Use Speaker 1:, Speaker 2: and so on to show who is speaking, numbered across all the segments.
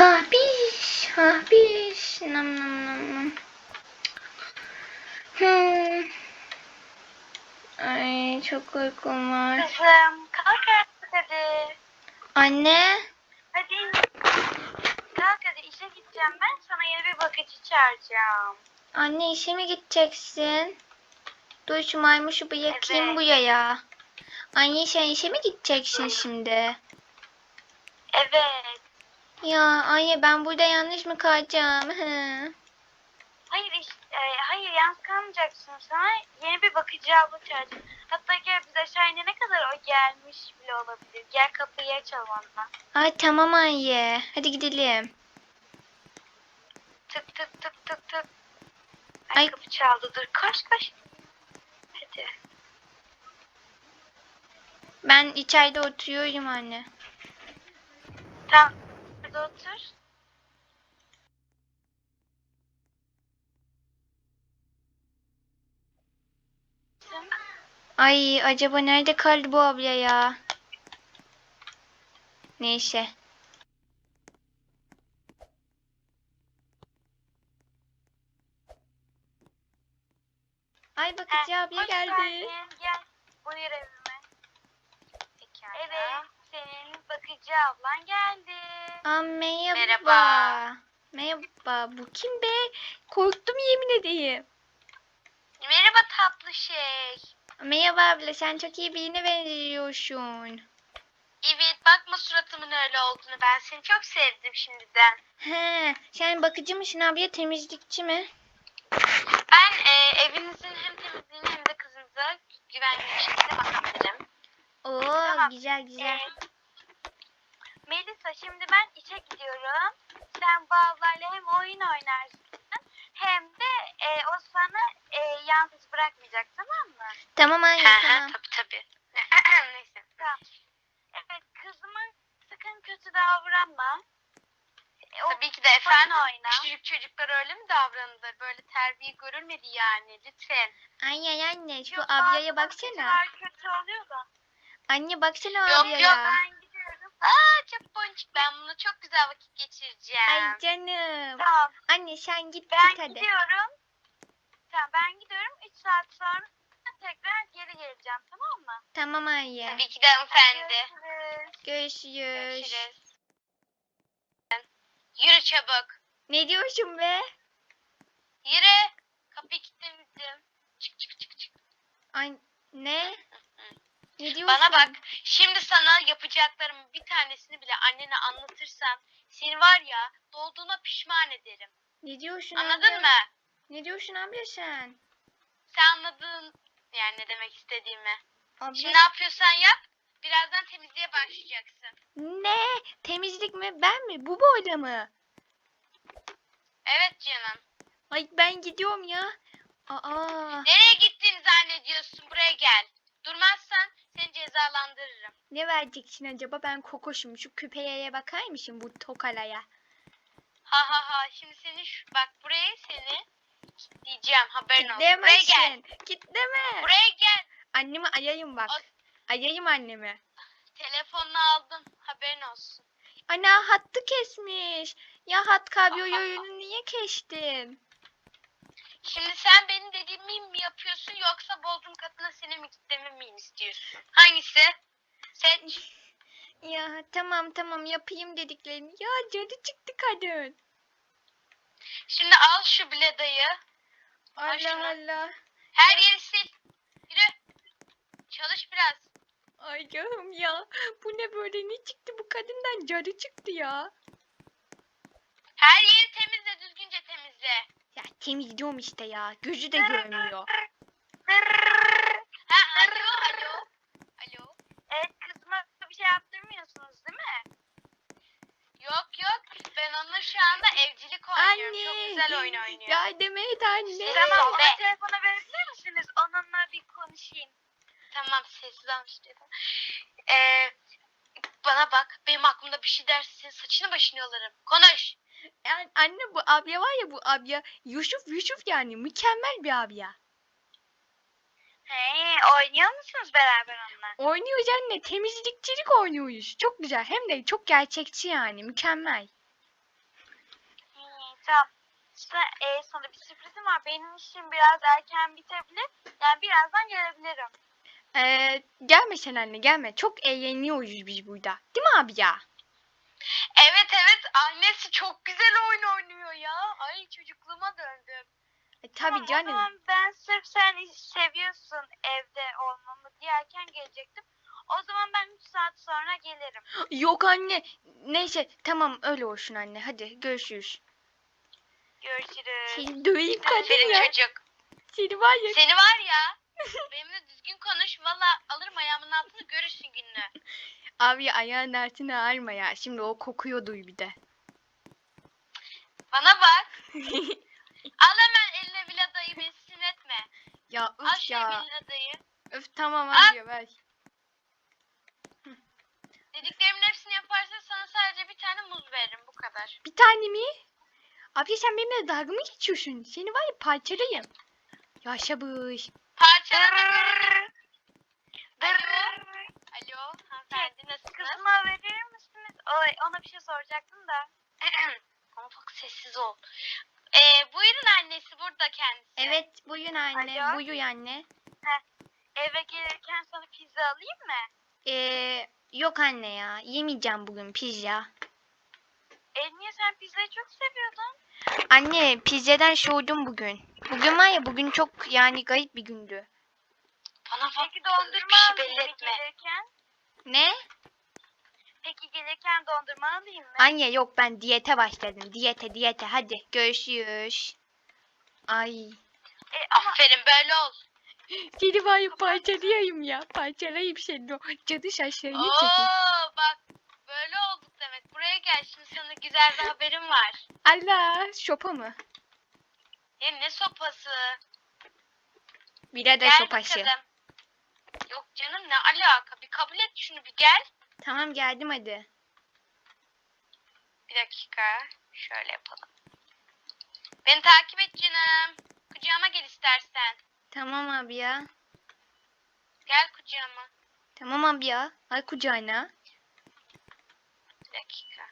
Speaker 1: Habiş, habiş. Nam nam nam nam. Hmm. Ay çok uykum var.
Speaker 2: Kızım kalk hadi.
Speaker 1: Anne.
Speaker 2: Hadi. Kalk hadi işe gideceğim ben. Sana yeni bir bakıcı çağıracağım.
Speaker 1: Anne işe mi gideceksin? Dur şu maymuşu bırakayım
Speaker 2: Evet.
Speaker 1: buraya. Anne sen işe mi gideceksin şimdi?
Speaker 2: Evet.
Speaker 1: Ya anne ben burada yanlış mı kalacağım? Hı.
Speaker 2: Hayır iş, e, hayır yalnız kalmayacaksın. Sana yeni bir bakıcı abla çağıracağım. Hatta gel biz aşağı inene kadar o gelmiş bile olabilir. Gel kapıyı açalım onunla.
Speaker 1: Ay tamam anne. Hadi gidelim.
Speaker 2: Tık tık tık tık tık. Ay,
Speaker 1: Ay.
Speaker 2: kapı çaldı. Dur koş koş. Hadi.
Speaker 1: Ben içeride oturuyorum anne.
Speaker 2: Tamam. Hadi otur.
Speaker 1: Ay acaba nerede kaldı bu abla ya? Neyse. Ay bakıcı abla geldi.
Speaker 2: geldin. Gel. Buyur evime. Evet. Senin bakıcı ablan geldi.
Speaker 1: Aa, merhaba.
Speaker 2: Merhaba.
Speaker 1: Merhaba. Bu kim be? Korktum yemin edeyim.
Speaker 2: Merhaba tatlı şey.
Speaker 1: Merhaba abla sen çok iyi birine benziyorsun.
Speaker 2: Evet bakma suratımın öyle olduğunu. Ben seni çok sevdim şimdiden.
Speaker 1: He, sen bakıcı mısın abla temizlikçi mi?
Speaker 2: Ben e, evinizin hem temizliğine hem de kızınıza güvenli bir şekilde bakabilirim.
Speaker 1: Oo
Speaker 2: Tamam.
Speaker 1: güzel güzel.
Speaker 2: Ee, Melisa şimdi ben işe gidiyorum. Sen bu ablayla hem oyun oynarsın hem de e, o sana e, yalnız bırakmayacak tamam mı?
Speaker 1: Tamam anne tamam.
Speaker 2: Tabii tabii. Neyse. Tamam. Evet kızıma sakın kötü davranma. E, o
Speaker 3: Tabii ki de efendim.
Speaker 2: oyna.
Speaker 3: Küçücük çocuklar öyle mi davranılır? Böyle terbiye görülmedi yani. Lütfen.
Speaker 1: Anne anne şu
Speaker 2: Yok,
Speaker 1: ablaya baksana.
Speaker 2: bakıcılar kötü oluyor da.
Speaker 1: Anne baksana
Speaker 3: Yok,
Speaker 1: ablaya.
Speaker 3: yok,
Speaker 2: Ben gidiyorum.
Speaker 3: Aa çok boncuk. Ben bunu çok güzel vakit geçireceğim.
Speaker 1: Ay canım.
Speaker 2: Tamam.
Speaker 1: Anne sen git
Speaker 2: Ben
Speaker 1: git hadi.
Speaker 2: gidiyorum. Tamam ben gidiyorum. 3 saat sonra tekrar geri geleceğim tamam mı?
Speaker 1: Tamam anne.
Speaker 3: Tabii ki de hanımefendi.
Speaker 2: Görüşürüz.
Speaker 1: Görüşürüz.
Speaker 3: Görüşürüz. Yürü çabuk.
Speaker 1: Ne diyorsun be?
Speaker 3: Yürü. Kapıyı kilitlemiştim. Çık çık çık çık.
Speaker 1: Ay ne? Ne diyorsun?
Speaker 3: Bana bak. Şimdi sana yapacaklarımın bir tanesini bile annene anlatırsam seni var ya doğduğuna pişman ederim.
Speaker 1: Ne diyorsun
Speaker 3: Anladın
Speaker 1: abla?
Speaker 3: mı?
Speaker 1: Ne diyorsun abla sen?
Speaker 3: Sen anladın yani ne demek istediğimi.
Speaker 1: Abla...
Speaker 3: Şimdi ne yapıyorsan yap. Birazdan temizliğe başlayacaksın.
Speaker 1: Ne? Temizlik mi? Ben mi? Bu boyda mı?
Speaker 3: Evet canım.
Speaker 1: Ay ben gidiyorum ya. Aa,
Speaker 3: Nereye gittiğini zannediyorsun? Buraya gel. Durmazsan seni cezalandırırım.
Speaker 1: ne vereceksin acaba? Ben kokoşum. Şu küpeye bakar mısın bu tokalaya?
Speaker 3: Ha ha ha. Şimdi seni şu, bak buraya seni diyeceğim. Haberin olsun. Buraya gel.
Speaker 1: Kitleme.
Speaker 3: Buraya gel.
Speaker 1: Annemi ayayım bak.
Speaker 3: Ay.
Speaker 1: Ayayım annemi.
Speaker 3: Telefonunu aldım. Haberin olsun.
Speaker 1: Ana hattı kesmiş. Ya hat kablo
Speaker 3: Aha.
Speaker 1: oyunu niye kestin?
Speaker 3: Şimdi sen benim dediğimi mi yapıyorsun yoksa Bodrum katına seni mi gitmemi mi istiyorsun? Hangisi? Seç.
Speaker 1: Ya tamam tamam yapayım dediklerini. Ya cadı çıktı kadın.
Speaker 3: Şimdi al şu biledayı.
Speaker 1: Allah. Allah.
Speaker 3: Her yeri sil. Yürü. Çalış biraz.
Speaker 1: Ay canım ya. Bu ne böyle ne çıktı bu kadından cadı çıktı ya.
Speaker 3: Her yeri temizle düzgünce temizle.
Speaker 1: Ya temizliyorum işte ya. Gözü de görmüyor.
Speaker 3: Ha alo alo. Alo.
Speaker 2: Evet kızıma bir şey yaptırmıyorsunuz değil mi?
Speaker 3: Yok yok. Ben onunla şu anda evcilik oynuyorum. Çok güzel oyun oynuyor.
Speaker 1: Yardım et anne.
Speaker 2: Tamam
Speaker 3: be.
Speaker 2: ona telefonu verebilir misiniz? Onunla bir konuşayım.
Speaker 3: Tamam sessiz almış dedim. Ee, bana bak. Benim aklımda bir şey derse senin saçını başını yolarım. Konuş.
Speaker 1: Yani anne bu abya var ya bu abya Yusuf Yusuf yani mükemmel bir abya.
Speaker 2: He, oynuyor musunuz beraber onunla?
Speaker 1: Oynuyoruz anne temizlikçilik oynuyoruz. Çok güzel hem de çok gerçekçi yani mükemmel.
Speaker 2: Tamam. Sa- e, sana bir sürprizim var. Benim işim biraz erken bitebilir. Yani birazdan gelebilirim.
Speaker 1: Ee, gelme sen anne gelme. Çok eğleniyoruz biz burada. Değil mi abi ya?
Speaker 3: Evet evet annesi çok güzel oyun oynuyor ya. Ay çocukluğuma döndüm.
Speaker 1: E, tabii
Speaker 2: Tamam, O
Speaker 1: canım.
Speaker 2: zaman ben sırf sen seviyorsun evde olmamı diye erken gelecektim. O zaman ben 3 saat sonra gelirim.
Speaker 1: Yok anne. Neyse tamam öyle olsun anne. Hadi görüşürüz.
Speaker 2: Görüşürüz.
Speaker 1: Seni döveyim kadın ya.
Speaker 3: çocuk.
Speaker 1: Seni var ya.
Speaker 3: Seni var ya. benimle düzgün konuş. Valla alırım ayağımın altını görürsün gününü.
Speaker 1: Abi ayağın altına alma ya. Şimdi o kokuyordu bir de.
Speaker 3: Bana bak. Al hemen eline viladayı beni sinir etme.
Speaker 1: ya
Speaker 3: Al
Speaker 1: öf
Speaker 3: şu
Speaker 1: ya.
Speaker 3: viladayı.
Speaker 1: Öf tamam
Speaker 3: Al.
Speaker 1: abi ya ver.
Speaker 3: Dediklerimin hepsini yaparsan sana sadece bir tane muz veririm. Bu kadar.
Speaker 1: Bir tane mi? Abi sen benimle dalga mı geçiyorsun? Seni var ya parçalayayım. Yaşa bu iş.
Speaker 3: Parçala da görürüm. Hanımefendi nasılsınız?
Speaker 2: Kızıma verir misiniz? Oy, ona bir şey soracaktım da.
Speaker 3: Ama bak sessiz ol. Ee, buyurun annesi burada kendisi.
Speaker 1: Evet buyurun anne.
Speaker 2: Alo?
Speaker 1: Buyur anne.
Speaker 2: Eve gelirken sana pizza alayım mı?
Speaker 1: Ee, yok anne ya. Yemeyeceğim bugün pizza.
Speaker 2: E niye sen pizzayı çok seviyordun?
Speaker 1: Anne pizzadan soğudum bugün. Bugün var ya bugün çok yani garip bir gündü.
Speaker 3: Bana bak.
Speaker 2: Peki
Speaker 3: bir
Speaker 2: dondurma
Speaker 3: şey
Speaker 2: alayım
Speaker 3: belli etme.
Speaker 2: gelirken?
Speaker 1: Ne?
Speaker 2: Peki gelirken dondurma alayım mı?
Speaker 1: Anne yok ben diyete başladım. Diyete diyete hadi görüşürüz. Ay.
Speaker 2: E, ama
Speaker 3: Aferin böyle ol.
Speaker 1: Seni var ya parçalayayım ya. Parçalayayım seni o cadı şaşlarını çekin.
Speaker 3: Oo bak böyle olduk demek. Buraya gel şimdi sana güzel bir haberim var.
Speaker 1: Allah şopa mı?
Speaker 3: Ya ne sopası?
Speaker 1: Bir de
Speaker 3: Gel
Speaker 1: şopası.
Speaker 3: bakalım. Yok canım ne alaka? Kabul et şunu bir gel.
Speaker 1: Tamam geldim hadi.
Speaker 3: Bir dakika. Şöyle yapalım. Beni takip et canım. Kucağıma gel istersen.
Speaker 1: Tamam abi ya.
Speaker 3: Gel kucağıma.
Speaker 1: Tamam abi ya. Ay kucağına.
Speaker 3: Bir dakika.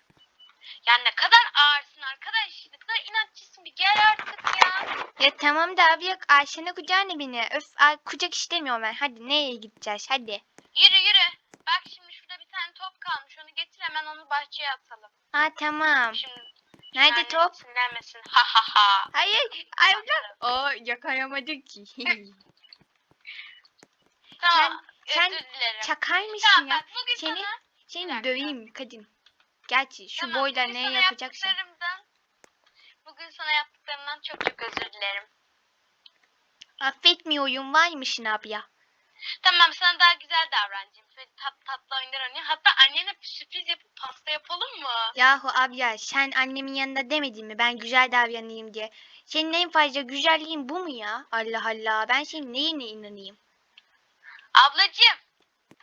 Speaker 3: Ya ne kadar ağırsın arkadaş. Ne kadar inatçısın. Bir gel artık ya.
Speaker 1: Ya tamam da abi yok. Ayşe'ne kucağına beni. Öf ay, kucak istemiyorum ben. Hadi nereye gideceğiz hadi.
Speaker 3: Yürü yürü. Bak şimdi şurada bir tane top kalmış. Onu getir hemen onu bahçeye atalım.
Speaker 1: Ha tamam.
Speaker 3: Şimdi
Speaker 1: Nerede top?
Speaker 3: Sinirlenmesin. Ha ha ha.
Speaker 1: Hayır. Ay abla. Oo yakalayamadım ki.
Speaker 3: Tamam.
Speaker 1: sen
Speaker 3: özür dilerim.
Speaker 1: Çakar mısın
Speaker 3: Tamam
Speaker 1: ya?
Speaker 3: bak bugün
Speaker 1: Seni
Speaker 3: sana...
Speaker 1: Seni döveyim kadın. Gerçi şu
Speaker 3: Tamam,
Speaker 1: boyla ne
Speaker 3: yaptıklarımdan- Bugün sana yaptıklarımdan çok çok özür dilerim.
Speaker 1: Affetmiyorum var mısın abi ya?
Speaker 3: Tamam sana daha güzel davranacağım. Şöyle tat, tatlı oyunlar oynayayım. Hatta annene sürpriz yapıp pasta yapalım mı?
Speaker 1: Yahu abi ya sen annemin yanında demedin mi ben güzel davranayım diye. Senin en fazla güzelliğin bu mu ya? Allah Allah ben senin neyine inanayım?
Speaker 3: Ablacığım.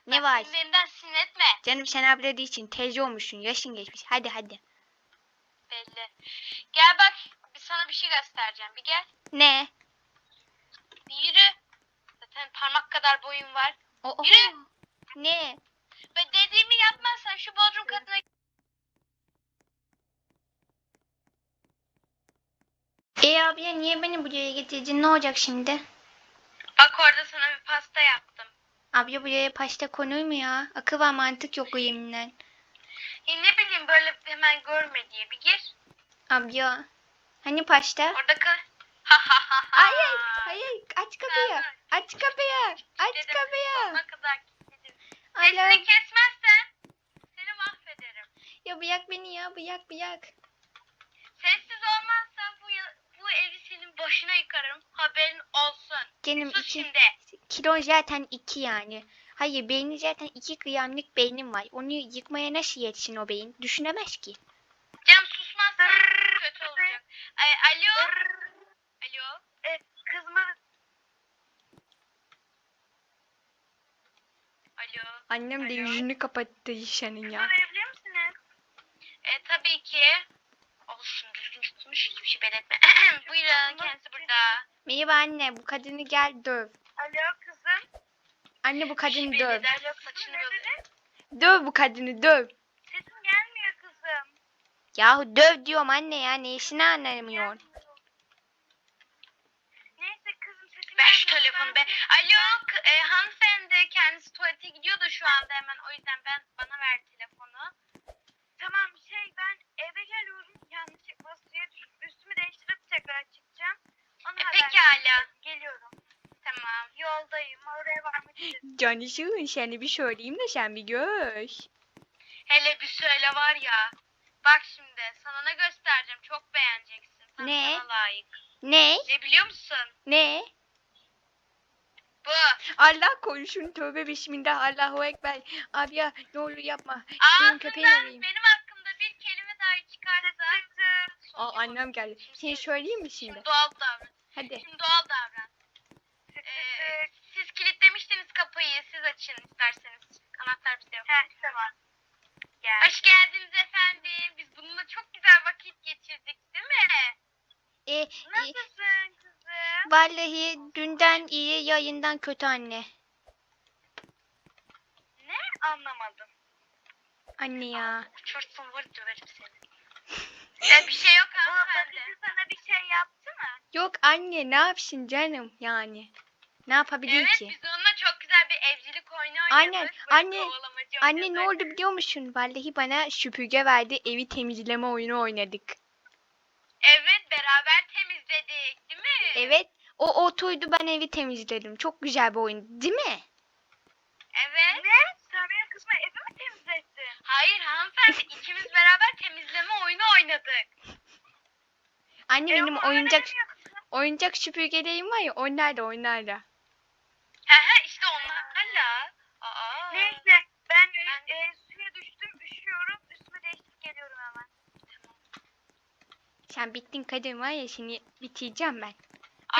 Speaker 1: Ne var?
Speaker 3: Benim elimden sinir etme.
Speaker 1: Canım sen abla değilsin teyze olmuşsun yaşın geçmiş hadi hadi.
Speaker 3: Belli. Gel bak. Sana bir şey göstereceğim. Bir gel.
Speaker 1: Ne?
Speaker 3: Bir yürü. Zaten parmak kadar boyun var.
Speaker 1: O,
Speaker 3: Yürü.
Speaker 1: Ne?
Speaker 3: Ve dediğimi yapmazsan şu bodrum katına
Speaker 1: E abi ya niye beni buraya getirdin ne olacak şimdi?
Speaker 3: Bak orada sana bir pasta yaptım.
Speaker 1: Abi buraya pasta konur mu ya? Akıl var mantık yok o yeminle.
Speaker 3: Ya ne bileyim böyle hemen görme diye. Bir gir.
Speaker 1: Abi ya. Hani pasta?
Speaker 3: Orada kal. Ha ha ha ha.
Speaker 1: Hayır, hayır. Aç kapıyı. Aç kapıyı. Aç
Speaker 3: Dedim,
Speaker 1: kapıyı.
Speaker 3: Sonuna kadar kilitledim. Sesini kesmezsen seni mahvederim.
Speaker 1: Ya bırak beni ya. Bırak bırak.
Speaker 3: Sessiz olmazsan bu, bu evi senin başına yıkarım. Haberin olsun.
Speaker 1: Canım
Speaker 3: Sus
Speaker 1: iki.
Speaker 3: şimdi.
Speaker 1: Kilo zaten iki yani. Hayır beyni zaten iki gramlık beynim var. Onu yıkmaya nasıl yetsin o beyin? Düşünemez ki.
Speaker 3: Cem susmazsan kötü olacak. Ay, alo. Alo.
Speaker 2: E, kızma
Speaker 3: Alo.
Speaker 1: Annem de
Speaker 3: Alo.
Speaker 1: yüzünü kapattı senin ya.
Speaker 2: verebilir misiniz?
Speaker 3: E tabii ki. Olsun düzgün tutmuş hiçbir şey belirtme. Buyurun kendisi burada.
Speaker 1: Merhaba anne bu kadını gel döv.
Speaker 2: Alo kızım.
Speaker 1: Anne bu kadını
Speaker 3: Hiçbir
Speaker 1: döv.
Speaker 3: belirler yok saçını böyle.
Speaker 1: Döv bu kadını döv.
Speaker 2: Sesim gelmiyor kızım.
Speaker 1: Yahu döv diyorum anne ya ne işini anlamıyorsun.
Speaker 2: Neyse kızım sesini
Speaker 3: Ver şu
Speaker 2: gelmiyor.
Speaker 3: Telefonu be. Alo e, hanımefendi kendisi tuvalete gidiyor da şu anda hemen o yüzden ben bana ver telefonu.
Speaker 2: Tamam şey ben eve geliyorum. Yanlışlıkla suya düşüp üstümü değiştirip tekrar çıkacağım. Onu
Speaker 3: E,
Speaker 2: haber
Speaker 3: pekala.
Speaker 2: Geliyorum.
Speaker 3: Tamam.
Speaker 2: Yoldayım. Oraya varmak üzere.
Speaker 1: Canışın seni bir söyleyeyim de sen bir gör.
Speaker 3: Hele bir söyle var ya. Bak şimdi sana ne göstereceğim çok beğeneceksin. Tam
Speaker 1: Ne?
Speaker 3: Sana layık.
Speaker 1: Ne?
Speaker 3: Ne biliyor musun?
Speaker 1: Ne?
Speaker 3: Bu.
Speaker 1: Allah korusun tövbe bismillah Allahu ekber. Abi ya ne olur yapma. Senin köpeğin
Speaker 3: Ağzından benim hakkımda bir kelime dahi çıkarsa.
Speaker 1: Aa annem geldi. Seni söyleyeyim mi şimdi?
Speaker 3: Şimdi doğal davran.
Speaker 1: Hadi.
Speaker 3: Şimdi doğal davran. Ee, siz kilitlemiştiniz kapıyı. Siz açın isterseniz. Anahtar bizde yok.
Speaker 2: Heh tamam. Gel.
Speaker 3: Hoş geldiniz efendim. Biz bununla çok güzel vakit geçirdik değil mi?
Speaker 1: E, e,
Speaker 2: Nasılsın kızım?
Speaker 1: Vallahi dünden iyi yayından kötü anne.
Speaker 2: Ne? Anlamadım.
Speaker 1: Anne ya.
Speaker 3: Uçursun vur döverim seni. ee, bir şey yok
Speaker 2: Bu
Speaker 3: hanımefendi.
Speaker 2: sana bir şey yaptı mı?
Speaker 1: Yok anne ne yapsın canım yani. Ne yapabilir
Speaker 3: Evet
Speaker 1: ki?
Speaker 3: biz onunla çok güzel bir evcilik oyunu oynadık.
Speaker 1: Aynen, anne, Anne ne oldu biliyor musun? Vallahi bana süpürge verdi. Evi temizleme oyunu oynadık.
Speaker 3: Evet beraber temizledik değil mi?
Speaker 1: Evet. O oturdu ben evi temizledim. Çok güzel bir oyun değil mi?
Speaker 3: Evet.
Speaker 2: Ne? Sen benim kızıma evi mi temizlettin?
Speaker 3: Hayır hanımefendi ikimiz beraber temizleme oyunu oynadık.
Speaker 1: Anne
Speaker 2: E,
Speaker 1: benim
Speaker 2: ama
Speaker 1: oyuncak oyuncak süpürgelerim var ya onlar da onlar da.
Speaker 3: He he işte onlarla. Aa.
Speaker 2: Neyse ben,
Speaker 3: Ben-
Speaker 2: e, suya düştüm üşüyorum. Üstümü değiştirip geliyorum hemen.
Speaker 1: Sen bittin kadın var ya seni bitireceğim ben.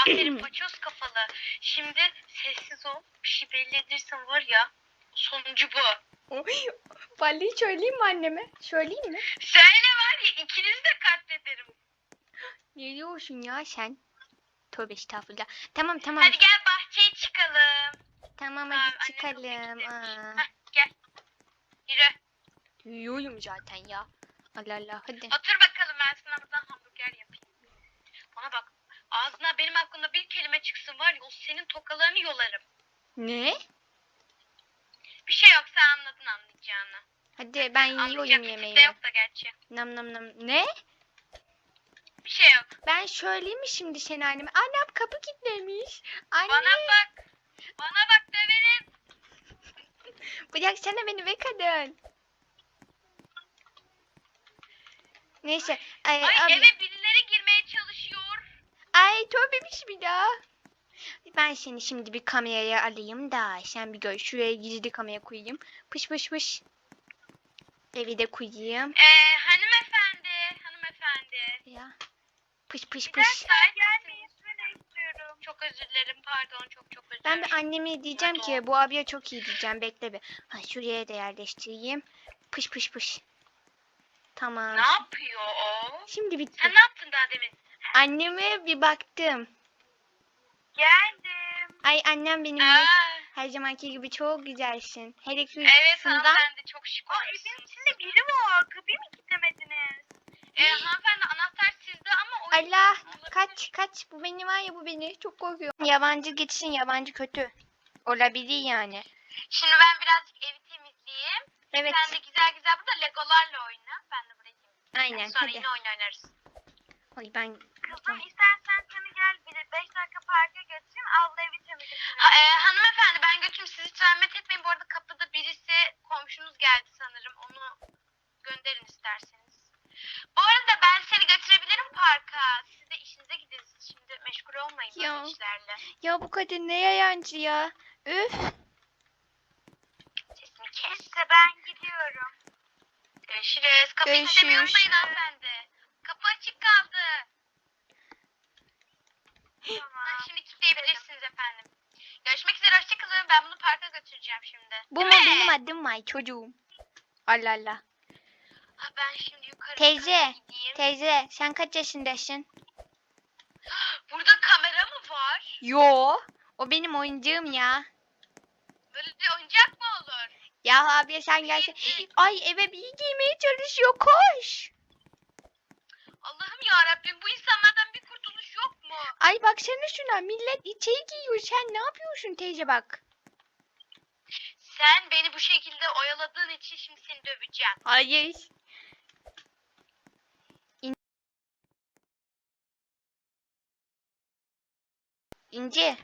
Speaker 3: Aferin paçoz kafalı. Şimdi sessiz ol. Bir şey belli edirsen var ya. Sonucu bu.
Speaker 1: Oy, Vallahi söyleyeyim mi anneme? Söyleyeyim mi?
Speaker 3: Söyle var ya ikinizi de katlederim.
Speaker 1: Ne diyorsun ya sen? Tövbe estağfurullah. Tamam tamam.
Speaker 3: Hadi gel bahçeye çıkalım.
Speaker 1: Tamam
Speaker 3: Aa,
Speaker 1: hadi
Speaker 3: çok
Speaker 1: çıkalım. Aa.
Speaker 3: Heh, gel. Yürü.
Speaker 1: Yuyum zaten ya. Allah Allah hadi.
Speaker 3: Otur bakalım ben sana buradan hamburger yapayım. Bana bak. Benim hakkında bir kelime çıksın var ya o senin tokalarını yolarım.
Speaker 1: Ne?
Speaker 3: Bir şey yoksa anladın anlayacağını.
Speaker 1: Hadi ben yiyorum
Speaker 3: bir
Speaker 1: yemeğimi.
Speaker 3: yok da gerçi.
Speaker 1: Nam nam nam. Ne?
Speaker 3: Bir şey yok.
Speaker 1: Ben söyleyeyim mi şimdi seni anneme? Annem kapı kilitlemiş. Anne.
Speaker 3: Bana bak. Bana bak döverim.
Speaker 1: Bıraksana beni be kadın. Neyse. Ay,
Speaker 3: Ay
Speaker 1: abla-
Speaker 3: eve çalışıyor.
Speaker 1: Ay tövbe bismillah. Ben seni şimdi bir kameraya alayım da sen bir gör. Şuraya gizli kamera koyayım. Pış pış pış. Evi de koyayım.
Speaker 3: Ee, hanımefendi. Hanımefendi.
Speaker 1: Ya. Pış pış
Speaker 2: Bir
Speaker 1: pış.
Speaker 2: dakika.
Speaker 3: Çok özür dilerim pardon çok çok özür
Speaker 1: Ben bir anneme diyeceğim ki bu abiye çok iyi diyeceğim. Bekle bir. Ha şuraya da yerleştireyim. Pış pış pış. Tamam.
Speaker 3: Ne yapıyor o?
Speaker 1: Şimdi bitti.
Speaker 3: Sen ne yaptın daha demin?
Speaker 1: Anneme bir baktım.
Speaker 2: Geldim.
Speaker 1: Ay annem benim
Speaker 3: Aa,
Speaker 1: her zamanki gibi çok güzelsin. Hele ki
Speaker 3: evet
Speaker 1: şundan-
Speaker 3: hanımefendi çok şık
Speaker 2: Aa evin
Speaker 3: olmuşsunuz.
Speaker 2: içinde biri var. Kapıyı mı kilitlemediniz?
Speaker 3: Ee, hanımefendi anahtar sizde ama o
Speaker 1: Allah kaç kaç bu beni var ya bu beni çok korkuyorum. Yabancı gitsin yabancı kötü. Olabilir yani.
Speaker 3: Şimdi ben birazcık evi temizleyeyim.
Speaker 1: Evet
Speaker 3: Sen de güzel güzel burada legolarla oyna. Ben de burayı temizleyeyim.
Speaker 1: aynen
Speaker 3: Sonra
Speaker 1: hadi.
Speaker 3: yine oyun oynarız.
Speaker 1: Ay ben
Speaker 2: Kızım istersen seni gel bir de 5 dakika parka götüreyim. Abla evi temizlesin.
Speaker 3: Ha, e, hanımefendi ben götürüm sizi hiç zahmet etmeyin. Bu arada kapıda birisi komşunuz geldi sanırım. Onu gönderin isterseniz. Bu arada ben seni götürebilirim parka. Siz de işinize gidin. Siz Şimdi meşgul olmayın
Speaker 1: Ya.
Speaker 3: böyle işlerle.
Speaker 1: ya bu kadın ne yayancı ya. Üf.
Speaker 3: Sesini kes.
Speaker 2: İşte ben gidiyorum.
Speaker 3: Görüşürüz. Kapıyı
Speaker 1: Görüşürüz.
Speaker 3: unutmayın hanımefendi. Kapı açık kaldı.
Speaker 2: Tamam.
Speaker 3: Ha, şimdi kilitleyebilirsiniz efendim. Görüşmek üzere hoşçakalın. Ben bunu parka götüreceğim şimdi.
Speaker 1: Bu mu
Speaker 3: Değil mi?
Speaker 1: benim adım var çocuğum. Allah Allah.
Speaker 3: Ha, ben şimdi yukarı
Speaker 1: Teyze,
Speaker 3: gideyim.
Speaker 1: Teyze sen kaç yaşındasın?
Speaker 3: Burada kamera mı var?
Speaker 1: Yo. O benim oyuncağım ya.
Speaker 3: Böyle bir oyuncak mı olur?
Speaker 1: Ya abi sen gelsin. Ay eve bir giymeye çalışıyor koş.
Speaker 3: ya Rabbim bu insanlardan bir kurtuluş yok mu?
Speaker 1: Ay baksana şuna millet içeri giyiyor. Sen ne yapıyorsun teyze bak.
Speaker 3: Sen beni bu şekilde oyaladığın için şimdi seni döveceğim.
Speaker 1: Hayır. İn- İnci.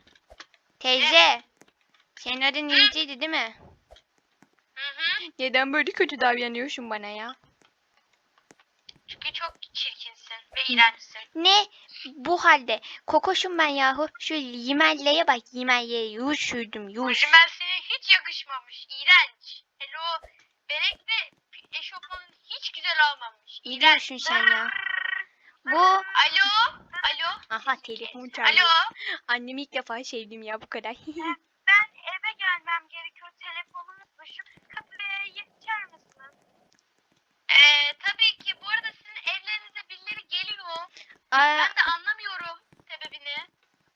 Speaker 1: Teyze. Senin adın İnci'ydi değil mi?
Speaker 3: Hı hı.
Speaker 1: Neden böyle kötü davranıyorsun bana ya?
Speaker 3: Çünkü çok çirkinsin ve iğrençsin.
Speaker 1: Ne? Bu halde. Kokoşum ben yahu. Şu yimelleye bak. Yimelleye yuş sürdüm yuş.
Speaker 3: Hiç yakışmamış. İğrenç. Hele o benekli eşofmanın hiç güzel olmamış.
Speaker 1: Ne
Speaker 3: İğrenç.
Speaker 1: diyorsun sen ya? Bu.
Speaker 3: Alo? Alo?
Speaker 1: Aha telefon
Speaker 3: Alo?
Speaker 1: çalıyor. Annemi ilk defa sevdim ya bu kadar.
Speaker 2: Ben eve gelmem gerekiyor. Telefonum unutmuşum. Kapıya geçer misin?
Speaker 3: Ee, tabii ki. Bu arada sizin evlerinize birileri geliyor.
Speaker 1: Aa,
Speaker 3: Ben de anlamıyorum sebebini.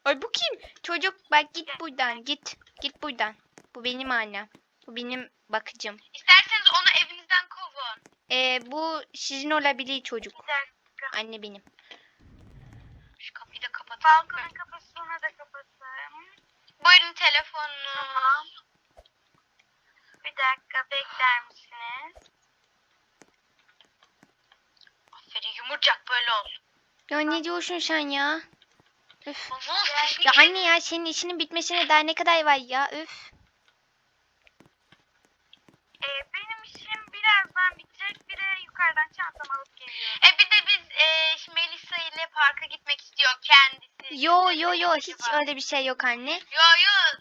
Speaker 1: ay bu kim? Çocuk bak git buradan git. Git buradan. Bu benim annem. Bu benim bakıcım.
Speaker 3: İsterseniz onu evinizden kovun.
Speaker 1: Ee, bu sizin olabilir çocuk. Anne benim.
Speaker 3: Şu kapıyı da kapatın.
Speaker 2: Balkonun kapısını da kapatayım.
Speaker 3: Buyurun telefonunuz.
Speaker 2: Tamam. Bir dakika bekler misiniz?
Speaker 3: Aferin yumurcak böyle ol.
Speaker 1: Ya ne diyorsun sen ya? Üf. Ya anne ya senin işinin bitmesine daha ne kadar var ya? Üf.
Speaker 2: Ee, benim işim birazdan bitecek. Bir de yukarıdan çantamı alıp geliyorum.
Speaker 3: E bir de biz e, Melisa ile parka gitmek istiyor kendisi.
Speaker 1: Yo yo yo hiç
Speaker 3: Acaba?
Speaker 1: öyle bir şey yok anne.
Speaker 3: Yo yo.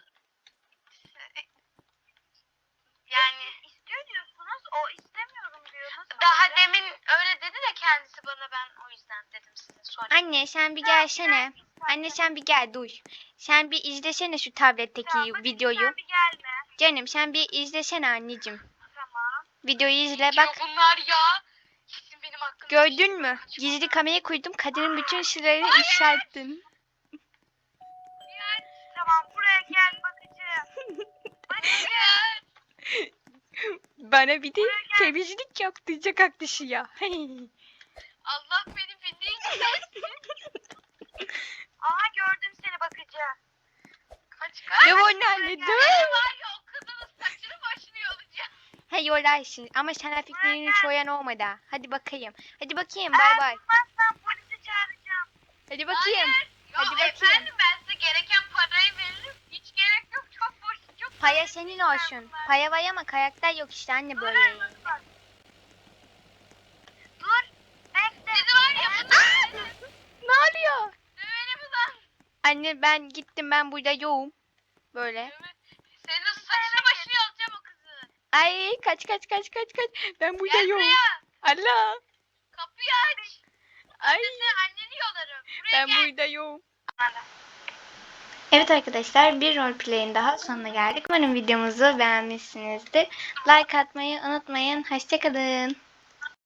Speaker 3: Yani
Speaker 2: İstiyor diyorsunuz. O istemiyorum diyor. Nasıl
Speaker 3: daha
Speaker 2: olacak?
Speaker 3: demin öyle dedi de kendisi bana ben o yüzden dedim size sorayım.
Speaker 1: Anne sen bir gelsene. Anne sen bir gel dur. Sen bir izlesene şu tabletteki videoyu.
Speaker 2: Sen bir gelme.
Speaker 1: Canım sen bir izlesene anneciğim. Videoyu izle bak.
Speaker 3: bunlar ya. Kesin benim hakkımda.
Speaker 1: Gördün mü? Gizli kamerayı koydum. Kadının bütün sırlarını ifşa ettim.
Speaker 2: Tamam buraya gel bakıcı.
Speaker 1: Bana bir de temizlik yaptıracak aklışı ya.
Speaker 3: Allah beni bildiği için
Speaker 2: Aha gördüm seni bakıcı.
Speaker 3: kaç kaç.
Speaker 1: ne anne dur.
Speaker 3: ya o kızının saçını başını yolacağım.
Speaker 1: He yolarsın ama sen fikrini çoyan olmadı. ha. Hadi bakayım. Hadi bakayım bay bay.
Speaker 2: Bulmazsan polisi çağıracağım.
Speaker 1: Hadi bakayım.
Speaker 3: Hayır.
Speaker 1: Hadi bakayım.
Speaker 3: efendim ben size gereken parayı veririm. Hiç gerek yok. Çok boş. Çok
Speaker 1: Paya senin olsun. Paya var ama karakter yok işte anne böyle.
Speaker 2: Dur. Bekle.
Speaker 3: Sizi var ya bunlar.
Speaker 1: Ne oluyor?
Speaker 3: Döveni mi lan?
Speaker 1: Anne ben gittim ben burada yoğum. Böyle.
Speaker 3: Döve- Senin o saçını başını yolacağım o kızı.
Speaker 1: Ay kaç kaç kaç kaç kaç. Ben burada
Speaker 3: Gel
Speaker 1: yoğum.
Speaker 3: buraya.
Speaker 1: Allah.
Speaker 3: Kapıyı aç.
Speaker 1: Ay
Speaker 3: Senin anneni yolarım. Buraya
Speaker 1: ben
Speaker 3: gel.
Speaker 1: burada yoğum. Evet arkadaşlar bir roleplay'in daha sonuna geldik. Umarım videomuzu beğenmişsinizdir. Like atmayı unutmayın. Hoşçakalın.